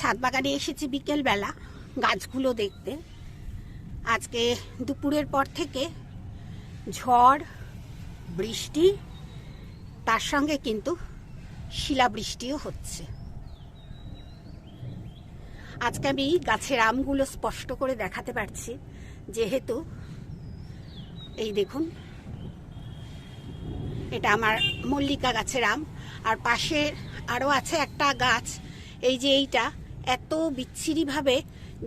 ছাদ বাগানে এসেছি বিকেলবেলা, গাছগুলো দেখতে। আজকে দুপুরের পর থেকে ঝড়, বৃষ্টি, তার সঙ্গে কিন্তু শিলাবৃষ্টিও হচ্ছে। আজকে আমি গাছের আমগুলো স্পষ্ট করে দেখাতে পারছি। যেহেতু এই দেখুন, এটা আমার মল্লিকা গাছের আম। আর পাশে আরও আছে একটা গাছ, এই যে এইটা এত বিচ্ছিরিভাবে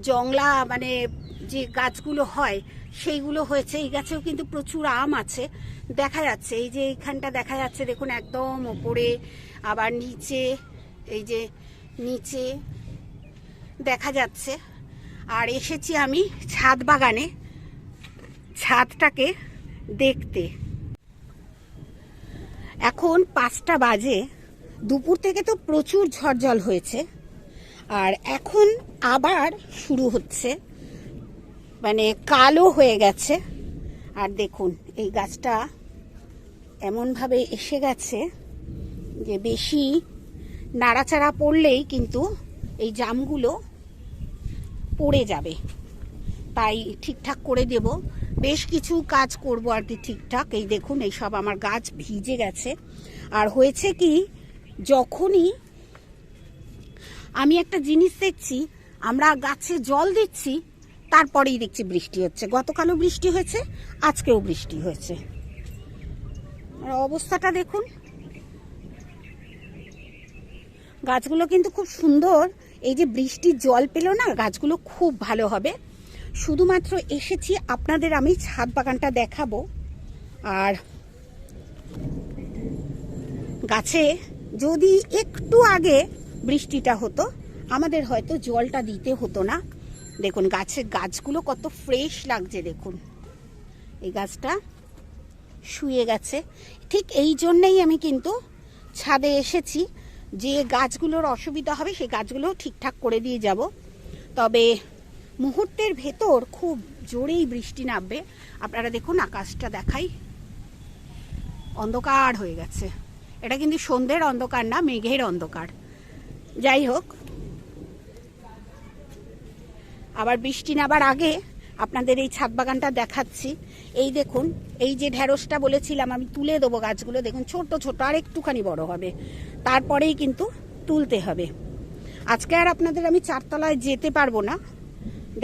জংলা মানে যে গাছগুলো হয়, সেইগুলো হয়েছে। এই গাছেও কিন্তু প্রচুর আম আছে। দেখা যাচ্ছে, এই যে এইখানটা দেখা যাচ্ছে, দেখুন একদম ওপরে, আবার নিচে, এই যে নিচে দেখা যাচ্ছে। আর এসেছি আমি ছাদ বাগানে, ছাদটাকে দেখতে। এখন পাঁচটা বাজে। দুপুর থেকে তো প্রচুর ঝড় জল হয়েছে। আর এখন আবার শুরু হচ্ছে। মানে কালো হয়ে গেছে। আর দেখুন, এই গাছটা এমনভাবে এসে গেছে যে বেশি নাড়াচাড়া পড়লেই কিন্তু এই জামগুলো পড়ে যাবে। তাই ঠিকঠাক করে দেব। বেশ কিছু কাজ করব আর কি ঠিকঠাক। এই দেখুন এই সব আমার গাছ ভিজে গেছে। আর হয়েছে কি, যখনই আমি একটা জিনিস দেখছি, আমরা গাছে জল দিচ্ছি, তারপরেই দেখছি বৃষ্টি হচ্ছে। গতকালও বৃষ্টি হয়েছে, আজকেও বৃষ্টি হয়েছে। অবস্থাটা দেখুন। গাছগুলো কিন্তু খুব সুন্দর। এই যে বৃষ্টির জল পেল না, গাছগুলো খুব ভালো হবে। শুধুমাত্র এসেছি আপনাদের আমি ছাদ বাগানটা দেখাবো। আর গাছে যদি একটু আগে বৃষ্টিটা হতো, আমাদের হয়তো জলটা দিতে হতো না। দেখুন গাছের গাছগুলো কত ফ্রেশ লাগছে, দেখুন। এই গাছটা শুয়ে গেছে। ঠিক এই জন্যেই আমি কিন্তু ছাদে এসেছি যে গাছগুলোর অসুবিধা হবে, সেই গাছগুলো ঠিকঠাক করে দিয়ে যাব। তবে মুহূর্তের ভেতর খুব জোরেই বৃষ্টি নামবে। আপনারা দেখুন, আকাশটা দেখাই। অন্ধকার হয়ে গেছে। এটা কিন্তু সন্ধ্যের অন্ধকার না, মেঘের অন্ধকার। যাই হোক, আবার বৃষ্টি নাবার আগে আপনাদের এই ছাদ বাগানটা দেখাচ্ছি। এই দেখুন, এই যে ঢেঁড়সটা বলেছিলাম, আমি তুলে দেবো গাছগুলো। দেখুন, ছোট ছোট, আর একটুখানি বড় হবে। তারপরেই কিন্তু তুলতে হবে। আজকে আর আপনাদের আমি চারতলায় যেতে পারব না,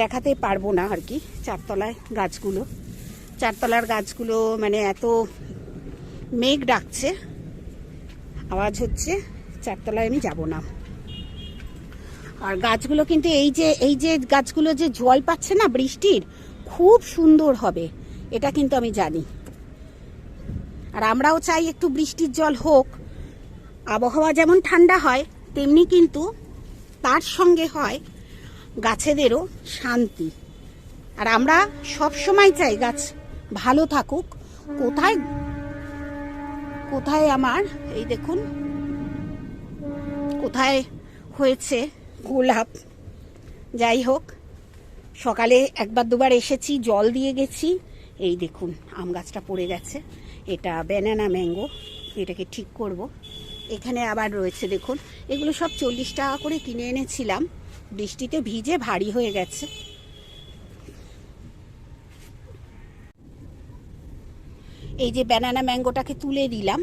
দেখাতে পারব না আর কি, চারতলায় গাছগুলো। চারতলার গাছগুলো মানে এত মেঘ ডাকছে, আওয়াজ হচ্ছে, চারতলায় আমি যাব না। আর গাছগুলো কিন্তু এই যে এই যে গাছগুলো যে জল পাচ্ছে না বৃষ্টির, খুব সুন্দর হবে, এটা কিন্তু আমি জানি। আর আমরাও চাই একটু বৃষ্টির জল হোক, আবহাওয়া যেমন ঠান্ডা হয়, তেমনি কিন্তু তার সঙ্গে হয় গাছেদেরও শান্তি। আর আমরা সব সময় চাই গাছ ভালো থাকুক। কোথায় কোথায় আমার, এই দেখুন, কোথায় হয়েছে গোলাপ যাই হোক সকালে একবার দুবার এসেছি, জল দিয়ে গেছি। এই দেখুন, আম গাছটা পড়ে গেছে। এটা ব্যানানা ম্যাঙ্গো এটাকে ঠিক করব। এখানে আবার রয়েছে, দেখুন, এগুলো সব চল্লিশ টাকা করে কিনে এনেছিলাম। বৃষ্টিতে ভিজে ভারী হয়ে গেছে। এই যে ব্যানানা ম্যাঙ্গোটাকে তুলে দিলাম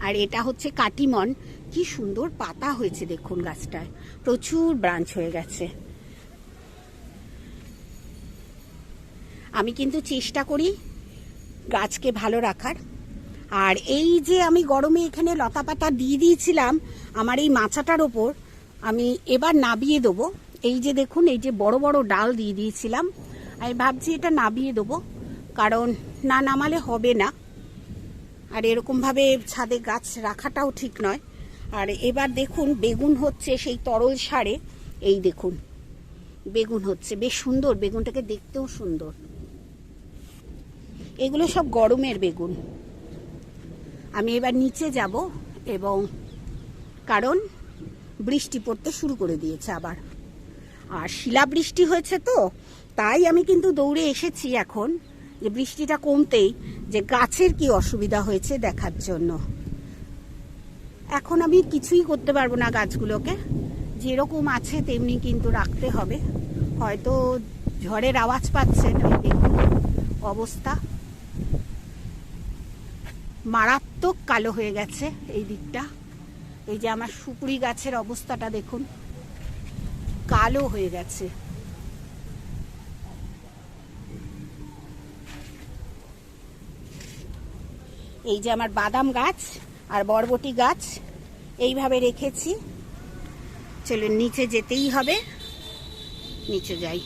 আর এটা হচ্ছে কাটিমন। কি সুন্দর পাতা হয়েছে দেখুন গাছটায়। প্রচুর ব্রাঞ্চ হয়ে গেছে। আমি কিন্তু চেষ্টা করি গাছকে ভালো রাখার। আর এই যে আমি গরমে এখানে লতা পাতা দিয়ে দিয়েছিলাম, আমার এই মাচাটার ওপর আমি এবার নাবিয়ে দেবো। এই যে দেখুন, এই যে বড় বড় ডাল দিয়ে দিয়েছিলাম। আমি ভাবছি এটা নাবিয়ে দেবো, কারণ না নামালে হবে না। আর এরকমভাবে ছাদে গাছ রাখাটাও ঠিক নয়। আর এবার দেখুন, বেগুন হচ্ছে সেই তরল সারে। এই দেখুন, বেগুন হচ্ছে, বেশ সুন্দর, বেগুনটাকে দেখতেও সুন্দর। এগুলো সব গরমের বেগুন। আমি এবার নিচে যাব এবং কারণ বৃষ্টি পড়তে শুরু করে দিয়েছে আবার। আর শিলাবৃষ্টি হয়েছে তো, তাই আমি কিন্তু দৌড়ে এসেছি এখন যে বৃষ্টিটা কমতেই, যে গাছের কি অসুবিধা হয়েছে দেখার জন্য। এখন আমি কিছুই করতে পারব না গাছগুলোকে। যেরকম আছে তেমনি কিন্তু রাখতে হবে। হয়তো ঝড়ের আওয়াজ পাচ্ছেন ওই দেখুন অবস্থা মারাত্মক কালো হয়ে গেছে এই দিকটা। এই যে আমার সুপুরি গাছের অবস্থাটা দেখুন। কালো হয়ে গেছে। এই যে আমার বাদাম গাছ। আর বরবটি গাছ এইভাবে রেখেছি। চলুন নিচে যেতেই হবে। নিচে যাই।